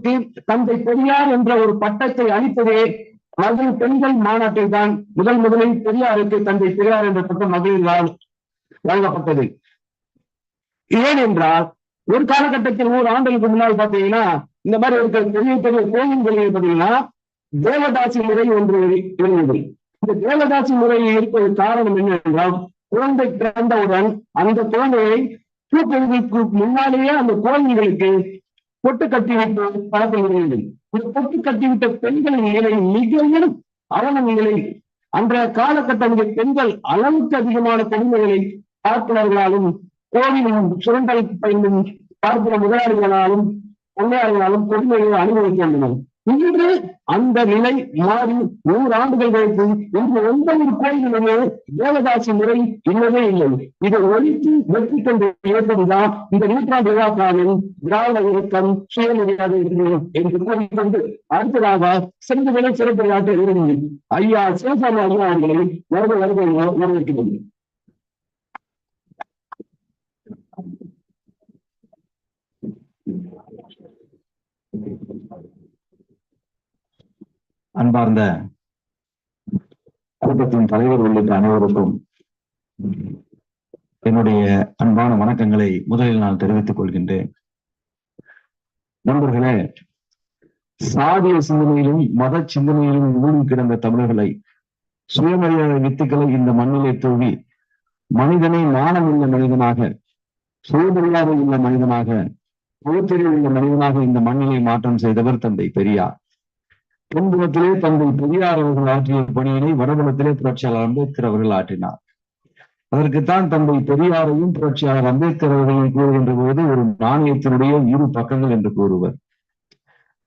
தந்தை பெரியார் என்ற ஒரு பட்டத்தை அளிப்பதே மகளிர் பெண்கள் மாநாட்டில் தான். முதல் முதலில் பெரியாருக்கு தந்தை பெரியார் என்ற பட்டம் மகளிரால் வழங்கப்பட்டது. ஏனென்றால் ஒரு காலகட்டத்தில் ஒரு ஆண்டுகளுக்கு முன்னால் பாத்தீங்கன்னா இந்த மாதிரி ஒரு பெரிய பெரிய கோயில்களில் பாத்தீங்கன்னா தேவதாசி முறை ஒன்று இருந்தது. இந்த தேவதாசி முறையில் இருப்பது காரணம் என்னவென்றால் குழந்தை பிறந்தவுடன் அந்த குழந்தையை தூக்குவதற்கு முன்னாலேயே அந்த குழந்தைகளுக்கு பொட்டு கட்டிவிட்டு பழக்கம் இருந்தது இந்த பொட்டு கட்டிவிட்ட பெண்களின் நிலை மிகவும் அவல நிலை அன்றைய காலகட்டங்களில் பெண்கள் அளவுக்கு அதிகமான கொடுமைகளை பார்ப்பனர்களாலும் கோவிலும் சுரண்டல் பயனும் பார்க்கிற முதலாளிகளாலும் பொன்னையாளர்களாலும் கொடுமைகளை அனுபவிக்கின்றனர். இன்று அந்த நிலை மாறி நூறு ஆண்டுகள் கழித்து இன்று எந்த ஒரு கோயிலுமே தேவதாசி முறை இல்லவே இல்லை. இதை ஒழித்து வெற்றி கொண்டு இயக்கம்தான் இந்த நூற்றாண்டு விழாக்காவின் திராவிட இயக்கம் சுயமரியாதை என்று கூறிக்கொண்டு அடுத்ததாக சிறந்த விலை சிறப்பு விளையாட்டு இருந்து ஐயா சிவசாமி ஐயா அவர்களை வருக வருகை வரவேற்கிறது அன்பார்ந்த கூட்டத்தின் தலைவர் உள்ளிட்ட அனைவருக்கும் என்னுடைய அன்பான வணக்கங்களை முதலில் நான் தெரிவித்துக் கொள்கின்றேன். நண்பர்களே சாதிய சிந்தனையிலும் மத சிந்தனையிலும் மூழ்கி கிடந்த தமிழர்களை சுயமரியாதை வித்துக்களை இந்த மண்ணிலே தூவி மனிதனை மானமுள்ள மனிதனாக சுயமரியாதை உள்ள மனிதனாக பொறுத்தறிவு உள்ள மனிதனாக இந்த மண்ணிலை மாற்றம் செய்தவர் தந்தை பெரியார். தென்புலத்திலே தந்தை பெரியார் அவர்கள் ஆற்றிய பணியினை வடபுலத்திலே புரட்சியாளர் அம்பேத்கர் அவர்கள் ஆற்றினார். அதற்குத்தான் தந்தை பெரியாரையும் புரட்சியாளர் அம்பேத்கர் அவர்களையும் கூறுகின்ற போது ஒரு நாணயத்தினுடைய இரு பக்கங்கள் என்று கூறுவர்.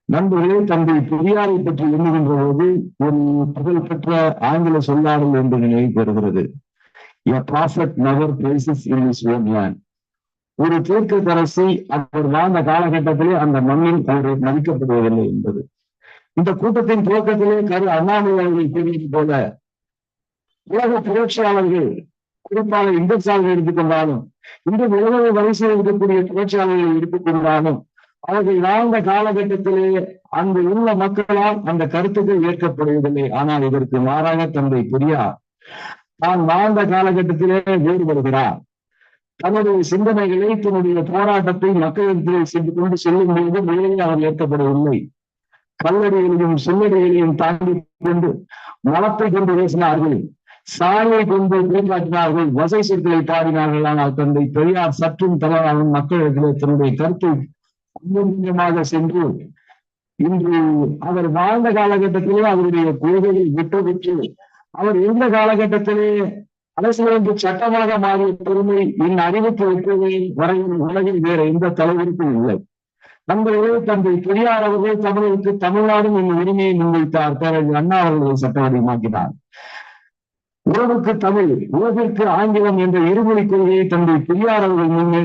நண்பர்களே தந்தை பெரியாரை பற்றி எண்ணுகின்ற போது ஒரு புகழ்பெற்ற ஆங்கில சொல்லாடல் என்று நினைவு பெறுகிறது. A prophet never praises in his ஒரு தீர்க்க தரசி அவர் வாழ்ந்த காலகட்டத்திலே அந்த மண்ணில் அவர் மதிக்கப்படுவதில்லை என்பது. இந்த கூட்டத்தின் துவக்கத்திலே கரு அண்ணாமலை அவர்கள் கூறியது போல உலக புரட்சியாளர்கள் குறிப்பாக இண்டக்ஸாக எடுத்துக்கொண்டாலும் இந்த உலக வரிசையில் இருக்கக்கூடிய புரட்சியாளர்கள் எடுத்துக்கொண்டாலும் அவர்கள் வாழ்ந்த காலகட்டத்திலே அங்கு உள்ள மக்களால் அந்த கருத்துக்கள் ஏற்கப்படுவதில்லை. ஆனால் இதற்கு மாறாக தந்தை பெரியார் தான் வாழ்ந்த காலகட்டத்திலே வேறுபடுகிறார் தன்னுடைய சிந்தனைகளை தன்னுடைய போராட்டத்தை மக்களிடத்திலே சென்று கொண்டு செல்லும் போது முதலில் அவர் ஏற்கப்படவில்லை கல்லடிகளையும் சொல்லடிகளையும் தாண்டி கொண்டு மலத்தை கொண்டு பேசினார்கள். சாலையை கொண்டு காட்டினார்கள் வசை சொற்களை பாடினார்கள். ஆனால் தந்தை பெரியார் சற்றும் தவறாலும் மக்களிடத்திலே தன்னுடைய கருத்தை கொஞ்சமாக சென்று இன்று அவர் வாழ்ந்த காலகட்டத்திலே அவருடைய கொள்கைகள் விட்டு விட்டு அவர் இருந்த காலகட்டத்திலே அரசியலமைப்பு சட்டமாக மாறிய பெருமை என் அறிவிப்பு வைப்பதில் வரையும் உலகில் வேற எந்த தலைவருக்கும் இல்லை. நண்பர்களே தந்தை பெரியார் அவர்கள் தமிழுக்கு தமிழ்நாடும் என் உரிமையை முன்வைத்தார். பேரறிஞர் அண்ணா அவர்களை சட்டவடிமாக்கினார் உலகுக்கு உறவுக்கு தமிழ் உலகிற்கு ஆங்கிலம் என்ற இருமொழி கொள்கையை தந்தை பெரியார் அவர்கள் முன்னே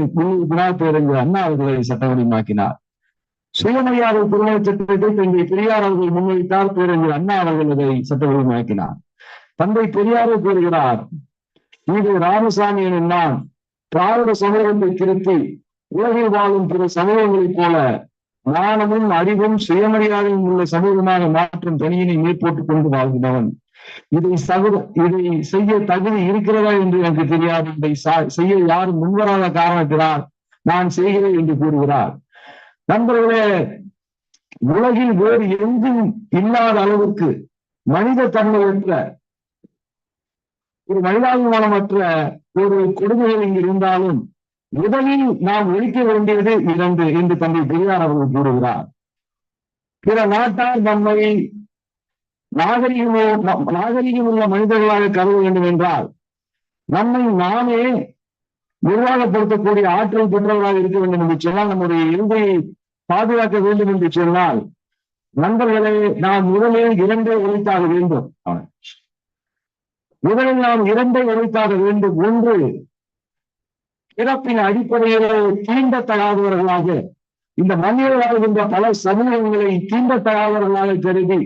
பேரறிஞர் அண்ணா அவர்களை சட்டவடிமாக்கினார் சுயமரியாதை குடிநீர் திட்டத்தை தந்தை பெரியார் அவர்கள் முன்வைத்தார். பேரறிஞர் அண்ணா அவர்கள் அதை சட்டவடிமாக்கினார் தந்தை பெரியாரை கூறுகிறார் இது ராமசாமி என நான் திராவிட சமூகத்தை திருத்தி உலகில் வாழும் பிற சமூகங்களைப் போல ஞானமும் அறிவும் சுயமரியாதையும் உள்ள சமூகமாக மாற்றும் பணியினை மேற்போட்டுக் கொண்டு வாழ்கிறவன். இதை சகுத இதை செய்ய தகுதி இருக்கிறதா என்று எனக்கு தெரியாது. இதை செய்ய யாரும் முன்வராத காரணத்தினால் நான் செய்கிறேன் என்று கூறுகிறார். நண்பர்களே உலகில் வேறு எங்கும் இல்லாத அளவுக்கு மனித தன்மையற்ற ஒரு மனிதாபிமானமற்ற ஒரு கொடுமைகள் இங்கு இருந்தாலும் முதலில் நாம் ஒழிக்க வேண்டியது இரண்டு என்று தந்தை பெரியார் அவர்கள் கூறுகிறார். பிற நாட்டார் நம்மை நாகரிகமோ நாகரிகம் உள்ள மனிதர்களாக கருத வேண்டும் என்றால் நம்மை நாமே நிர்வாகப்படுத்தக்கூடிய ஆற்றல் பெற்றவர்களாக இருக்க வேண்டும் என்று சொன்னால் நம்முடைய இறுதியை பாதுகாக்க வேண்டும் என்று சொன்னால் நண்பர்களே நாம் முதலில் இரண்டே உழைத்தாக வேண்டும். முதலில் நாம் இரண்டை உழைத்தாக வேண்டும். ஒன்று பிறப்பின் அடிப்படையிலே தீண்டத்தகாதவர்களாக இந்த மண்ணில் வாழ்கின்ற பல சமூகங்களை தீண்டத்தகாதவர்களாக கருதி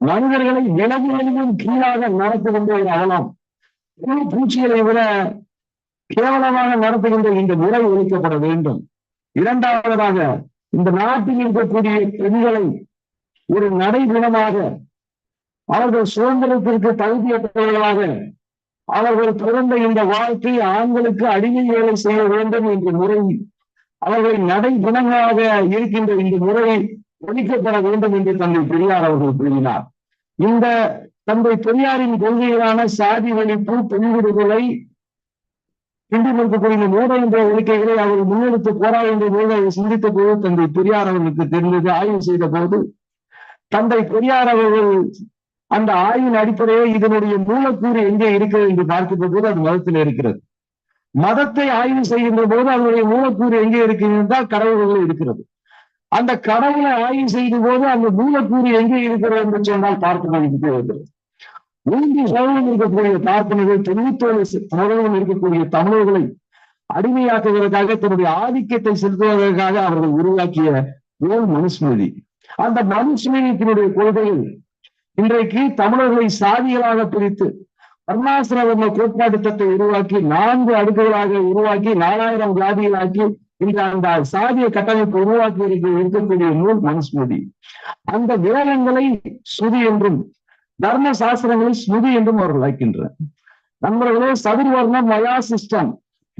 மனிதர்களை விலகுகளிலும் கீழாக நடத்துகின்ற ஒரு அவலம் பூச்சிகளை விட கேவலமாக நடத்துகின்ற இந்த முறை ஒழிக்கப்பட வேண்டும். இரண்டாவதாக இந்த நாட்டில் இருக்கக்கூடிய பெண்களை ஒரு நடைமுணமாக அவர்கள் சுதந்திரத்திற்கு தகுதியற்றவர்களாக அவர்கள் பிறந்த இந்த வாழ்க்கை ஆண்களுக்கு அடிமை வேலை செய்ய வேண்டும் என்ற முறை அவர்களை நடைகுணமாக இருக்கின்ற இந்த முறை ஒழிக்கப்பட வேண்டும் என்று தந்தை பெரியார் அவர்கள் கூறினார். இந்த தந்தை பெரியாரின் கொள்கைகளான சாதி ஒழிப்பு பெண் விடுதலை இன்று இருக்கக்கூடிய மூட என்ற ஒழிக்கைகளை அவர் முன்னெடுத்து போராடுகின்ற போது அதை சிந்தித்த போது தந்தை பெரியார் அவர்களுக்கு தெரிந்தது. ஆய்வு செய்த போது தந்தை பெரியார் அவர்கள் அந்த ஆய்வின் அடிப்படையில் இதனுடைய மூலக்கூறு எங்கே இருக்கிறது என்று பார்க்கின்ற போது அது மதத்தில் இருக்கிறது. மதத்தை ஆய்வு செய்கின்ற போது அதனுடைய மூலக்கூறு எங்கே இருக்கிறது என்றால் கடவுள்கள் இருக்கிறது. அந்த கடவுளை ஆய்வு செய்த போது அந்த மூலக்கூறு எங்கே இருக்கிறது என்று சொன்னால் பார்ப்பனர்களுக்கு வருகிறது. மூன்று சதவீதம் இருக்கக்கூடிய பார்ப்பனர்கள் தொண்ணூத்தோரு சதவீதம் இருக்கக்கூடிய தமிழர்களை அடிமையாக்குவதற்காக தன்னுடைய ஆதிக்கத்தை செலுத்துவதற்காக அவர்கள் உருவாக்கிய ஓல் மனுஸ்மிருதி அந்த மனுஸ்மிருதியினுடைய கொள்கையில் இன்றைக்கு தமிழர்களை சாதிகளாக பிரித்து வர்ணாசிரம கோட்பாடு திட்டத்தை உருவாக்கி நான்கு அடுக்குகளாக உருவாக்கி நாலாயிரம் ஜாதிகளாக்கி இந்த அந்த சாதிய கட்டமைப்பு உருவாக்கி இருக்கக்கூடிய நூல் மனுஸ்மிருதி. அந்த வேதங்களை ஸ்ருதி என்றும் தர்ம சாஸ்திரங்களை ஸ்மிருதி என்றும் அவர்கள் வைக்கின்றனர் நண்பர்களே சதுர்வர்ணம் மயா சிஸ்டம்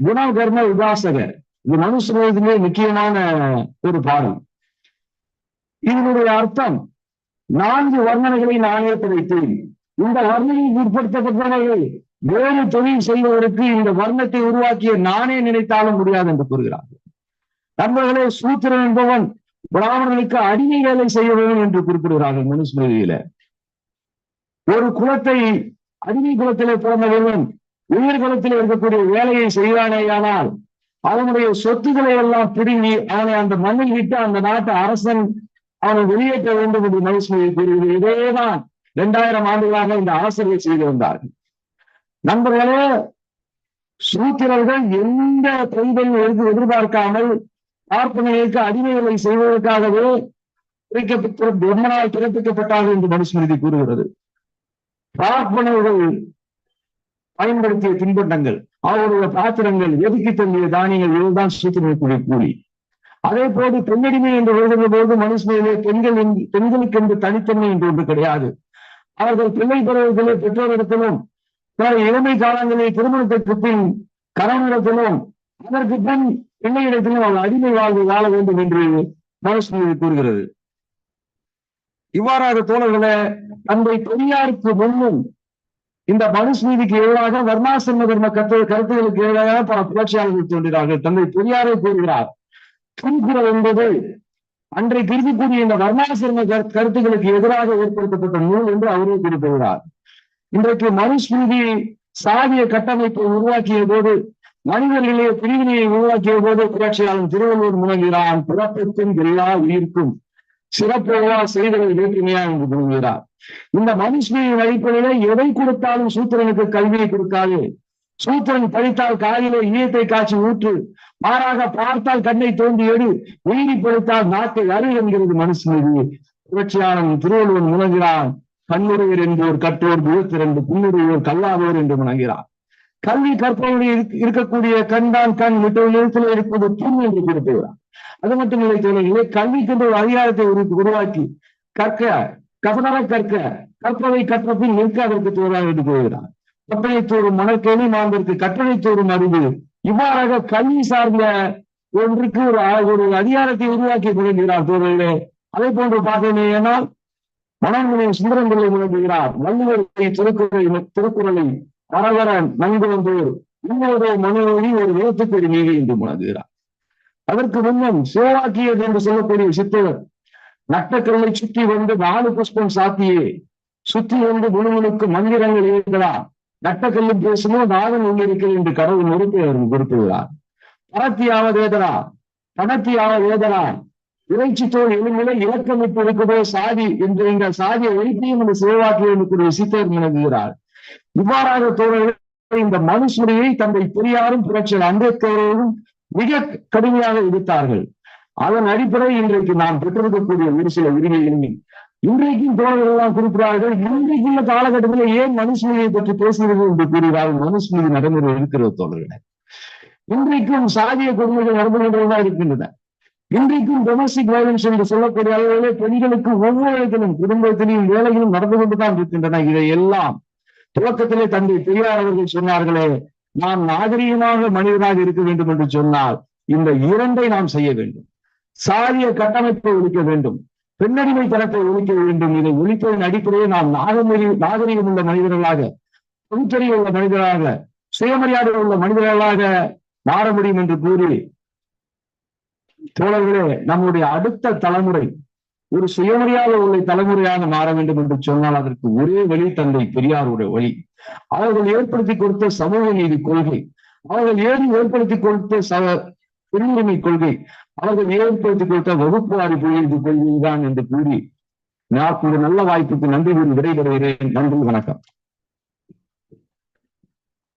குணகர்ம உபாசக இது மனுஸ்மிருதியிலே முக்கியமான ஒரு பாடம் இதனுடைய அர்த்தம் நான்கு வர்ணனைகளை நானே படைத்தேன். இந்த வர்ணனைக்கு உட்படுத்தப்பட்டவர்கள் வேறு தொழில் செய்வதற்கு இந்த வர்ணத்தை உருவாக்கிய நானே நினைத்தாலும் முடியாது என்று கூறுகிறார்கள். நண்பர்களே சூத்திரன் என்பவன் பிராமணனுக்கு அடிமை வேலை செய்ய வேண்டும் என்று குறிப்பிடுகிறார்கள் மனுஸ்மிருதியில. ஒரு குலத்தை அடிமை குலத்திலே பிறந்தவன் உயிர் குலத்தில் இருக்கக்கூடிய வேலையை செய்வானேயானால் அவனுடைய சொத்துக்களை எல்லாம் பிடுங்கி அவனை அந்த மண்ணில் விட்டு அந்த நாட்டு அரசன் அவனை வெளியேற்ற வேண்டும் என்று மனுஷனை கூறுகிறது இதேதான் இரண்டாயிரம் ஆண்டுகளாக இந்த ஆசிரியர் செய்து வந்தார்கள் நண்பர்களே சூத்திரர்கள் எந்த தொழிலையும் எதிர்த்து எதிர்பார்க்காமல் பார்ப்பனைகளுக்கு அடிமைகளை செய்வதற்காகவே பிரிக்கப்பட்ட பிரம்மனால் பிறப்பிக்கப்பட்டார்கள் என்று மனுஸ்மிருதி கூறுகிறது. பார்ப்பனர்கள் பயன்படுத்திய தின்பண்டங்கள் அவருடைய பாத்திரங்கள் ஒதுக்கி தள்ளிய தானியங்கள் இதுதான் சூத்திரர்களுடைய கூலி அதே போது பெண்ணடிமை என்று எழுதுகிற போது மனுஷனிலே பெண்கள் பெண்களுக்கு என்று தனித்தன்மை என்று ஒன்று கிடையாது. அவர்கள் பிள்ளை பருவத்திலே பெற்றோரிடத்திலும் இளமை காலங்களில் திருமணத்திற்கு பின் கணவனிடத்திலும் அதற்கு பின் பிள்ளையிடத்திலும் அவள் அடிமை வாழ்வு வாழ வேண்டும் என்று மனுஷன் கூறுகிறது. இவ்வாறாக தோழர்களே தந்தை பெரியாருக்கு முன்னும் இந்த மனுஸ்மீதிக்கு எதிராக வர்ணாசிரம தர்ம கருத்து கருத்துகளுக்கு எதிராக பல புரட்சியாளர்கள் தோன்றினார்கள். தந்தை பெரியாரை கூறுகிறார். திருக்குறள் என்பது அன்றைக்கு இருக்கக்கூடிய இந்த வர்ணாசிரம கருத்துக்களுக்கு எதிராக ஏற்படுத்தப்பட்ட நூல் என்று அவரே குறிப்பிடுகிறார். இன்றைக்கு மனுஸ்மிருதி சாதிய கட்டமைப்பை உருவாக்கிய போது மனிதர்களே பிரிவினையை உருவாக்கிய போது புரட்சியாளன் திருவள்ளுவர் முழங்குகிறான் பிறப்புக்கும் எல்லா உயிர்க்கும் சிறப்புகளா செய்ததை வேற்றுமையா என்று முழங்குகிறார் இந்த மனுஷனின் அடிப்படையில எதை கொடுத்தாலும் சூத்திரனுக்கு கல்வியை கொடுக்காது சூத்திரன் படித்தால் காதிலே ஈயத்தை காய்ச்சி ஊற்று மாறாக பார்த்தால் கண்ணை தோண்டி எடு உயிரி படுத்தால் நாக்கை அரு என்கிறது மனுஷனது புரட்சியாளன் திருவள்ளுவன் முழங்கிறான் கண்ணுடையர் என்றோர் கற்றோர் விழுத்திரண்டு புன்னுடையோர் கல்லாதோர் என்று முணங்கிறான் கல்வி கற்பவருடைய இருக்கக்கூடிய கண் தான் கண் மற்றொரு நிலத்தில் இருப்பது புண் என்று குறிப்பிடுகிறார் அது மட்டும் இல்லை தோழர்களே கல்விக்கு ஒரு அதிகாரத்தை உருவாக்கி கற்க கசடர கற்க கற்பதை கற்றபின் நிற்க அதற்கு தோறாக என்று கூறுகிறார் கற்பனை தோறும் மணற்கேணி மாந்தற்கு கற்பனை தோறும் அறிவு. இவ்வாறாக கல்வி சார்ந்த ஒன்றுக்கு ஒரு ஒரு அதிகாரத்தை உருவாக்கி முழங்குகிறார் தோழர்களே. அதே போன்று பார்த்தோமே ஏனால் மனநிலை சுந்தரங்களை முழங்குகிறார் வள்ளுவரை திருக்குறளை திருக்குறளை வரவர நன்கு வந்தோர் இன்னொரு மனோடி ஒரு எழுத்துக்குறி நீதி என்று முழங்குகிறார். அதற்கு முன்னம் சிவவாக்கியது என்று சொல்லக்கூடிய சித்தவர் நட்டக்கல்லை சுற்றி வந்து நாலு புஷ்பம் சாத்தியே சுற்றி வந்து முழுமுழுக்கு மந்திரங்கள் இருக்கிறார். நட்டக்கல்லும் பேசுமோ நாதன் உள்ளிருக்கிறது என்று கடவுள் நொறுப்பை அவர் குறிப்பிடுகிறார் பரத்தியாவ வேதனா பணத்தியாவ வேதரா இறைச்சி தோல் எலுமில இலக்கமிட்டு இருக்கிறதோ சாதி என்று இந்த சாதியை வைத்தியம் என்று சிவவாக்கியம் என்று சித்தர் விளங்குகிறார். இவ்வாறாக தோழர்கள் இந்த மனுஷனையை தந்தை பெரியாரும் புரட்சியர் அம்பேத்கரோடும் மிக கடுமையாக எதிர்த்தார்கள். அதன் அடிப்படை இன்றைக்கு நாம் பெற்றிருக்கக்கூடிய ஒரு சில உரிமைகளை இன்றைக்கும் தோழர்கள் எல்லாம் இன்றைக்கு உள்ள காலகட்டத்தில் ஏன் மனுஷ்மியை பற்றி பேசுகிறது என்று கூறுகிறார் மனுஸ்மிருதி நடைமுறை இருக்கிறது தோழர்களே. இன்றைக்கும் சாதிய கொடுமைகள் நடந்து கொண்டுதான் இருக்கின்றன. இன்றைக்கும் டொமஸ்டிக் வயலன்ஸ் என்று சொல்லக்கூடிய அளவிலே பெண்களுக்கு ஒவ்வொரு இடத்திலும் குடும்பத்திலையும் வேலைகளும் நடந்து கொண்டுதான் இருக்கின்றன. இதையெல்லாம் துவக்கத்திலே தந்தை பெரியார் அவர்கள் சொன்னார்களே நாம் நாகரீகமாக மனிதனாக இருக்க வேண்டும் என்று சொன்னால் இந்த இரண்டை நாம் செய்ய வேண்டும். சாரிய கட்டமைப்பை ஒழிக்க வேண்டும். பெண்ணடிமை தரத்தை ஒழிக்க வேண்டும். இதை ஒழிப்பதன் அடிப்படையில் நாம் நாகமொழி நாகரிகம் உள்ள மனிதர்களாக பகுத்தறிவு உள்ள மனிதர்களாக சுயமரியாதை உள்ள மனிதர்களாக மாற முடியும் என்று கூறி தோழர்களே நம்முடைய அடுத்த தலைமுறை ஒரு சுயமரியாதை உள்ள தலைமுறையாக மாற வேண்டும் என்று சொன்னால் அதற்கு ஒரே வழி தந்தை பெரியாருடைய வழி. அவர்கள் ஏற்படுத்தி கொடுத்த சமூக நீதி கொள்கை. அவர்கள் ஏறி ஏற்படுத்தி கொடுத்த ச குடியுரிமை கொள்கை? அவர்கள் ஏற்படுத்தி கொடுத்த வகுப்புவாரி பொழிவு கொள்கைதான் என்று கூறி நான் இந்த நல்ல வாய்ப்புக்கு நன்றி கூறி விடைபெறுகிறேன். நன்றி வணக்கம்.